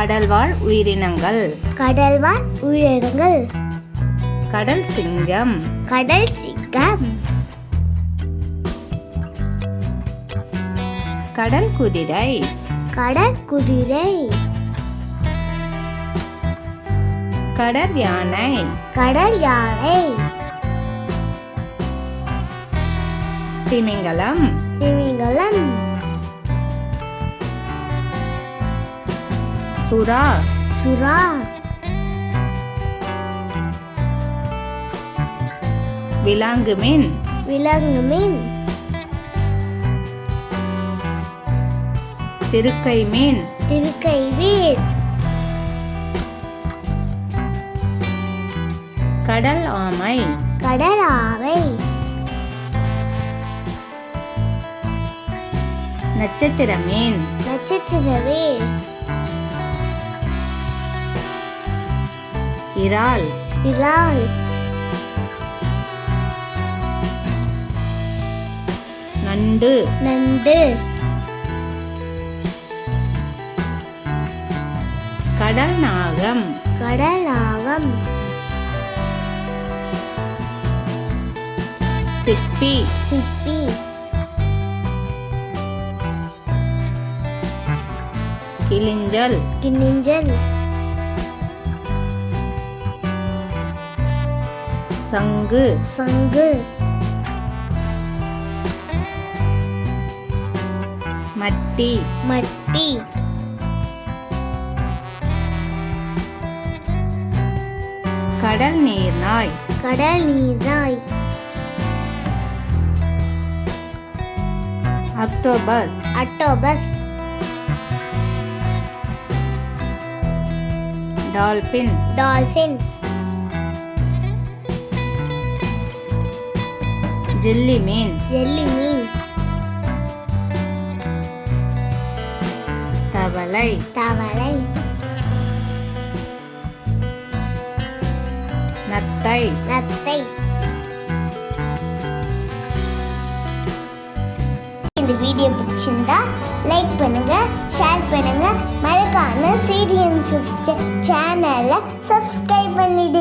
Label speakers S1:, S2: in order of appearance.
S1: கடல்வாழ் உயிரினங்கள்.
S2: கடல்வாழ் உயிரினங்கள்.
S1: கடல் சிங்கம்.
S2: கடல் சிங்கம்.
S1: கடல் குதிரை.
S2: கடல் குதிரை.
S1: கடல் யானை.
S2: கடல் யானை.
S1: திமிங்கலம்.
S2: திமிங்கலம்.
S1: சுறா
S2: சுறா
S1: விலாங்கு மீன்.
S2: விலங்கு மீன்.
S1: திருக்கை மீன்.
S2: திருக்கை வீர்
S1: கடல் ஆமை.
S2: கடல் ஆவை
S1: நட்சத்திர மீன்.
S2: நட்சத்திர வீர்
S1: இறால்.
S2: இறால்.
S1: நண்டு.
S2: நண்டு.
S1: கடல் நாகம்
S2: கடல் நாகம்
S1: சிப்பி.
S2: சிப்பி.
S1: கிளிஞ்சல்.
S2: கிண்ணிஞ்சல்
S1: சங்கு.
S2: சங்கு.
S1: மட்டி.
S2: மட்டி.
S1: கடல் நீர்நாய்
S2: கடல் நீர்நாய்
S1: octopus
S2: octopus
S1: dolphin
S2: dolphin
S1: jelly மீன்.
S2: எள்ளி மீன்.
S1: தவளை.
S2: தவளை.
S1: நத்தை.
S2: நத்தை. இந்த வீடியோ பிடிச்சிருந்தா லைக் பண்ணுங்க ஷேர் பண்ணுங்க. மறக்காம சிடிஎன் சேனலை சப்ஸ்கிரைப் பண்ணிடுங்க.